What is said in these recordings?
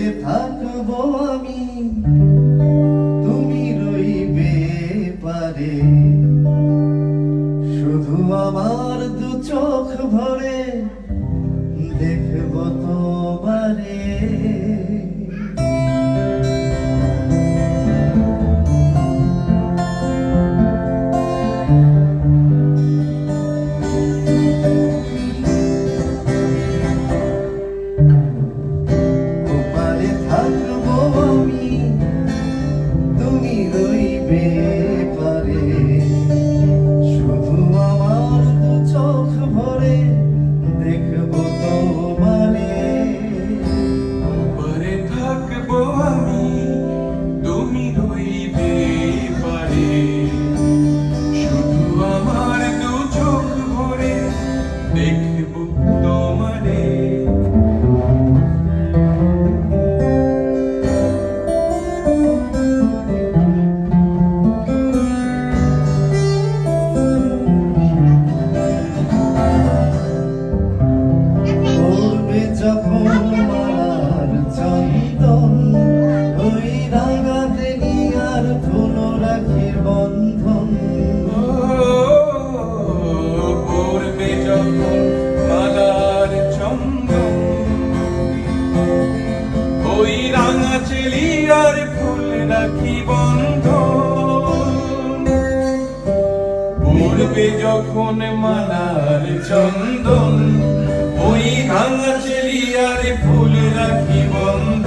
ঘরে থাকব আমি। তুমি রইবে পারে। শুধু আমার দু চোখ ভরে হইবে পা ওই রাঙা চেলি আর ফুল রাখি বন্ধ পড়বে যখন মালার চন্দন ওই রাঙা চেলি আর ফুল রাখি বন্ধ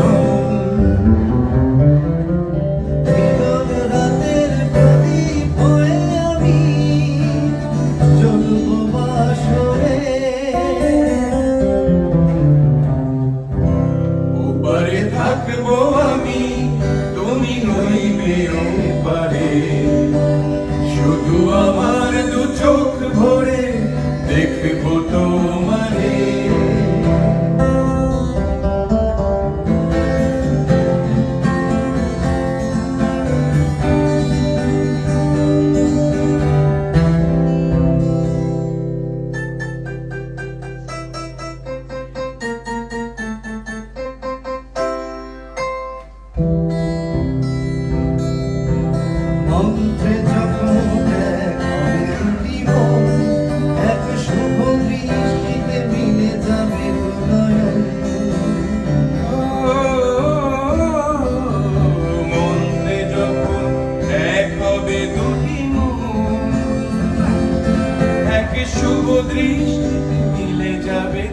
শুভ দৃষ্টিতে মিলে যাবে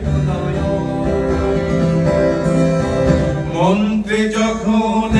মন্ত্রে যখন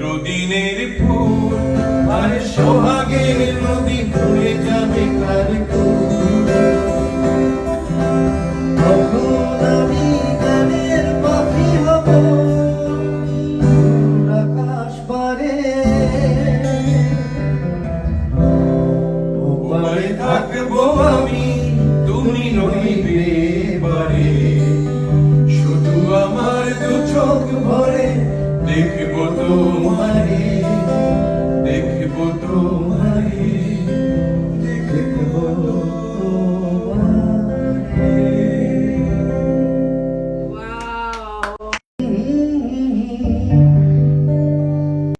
রুদিনের ফুল আর সোহা দেখব তোমারে দেখব তোমার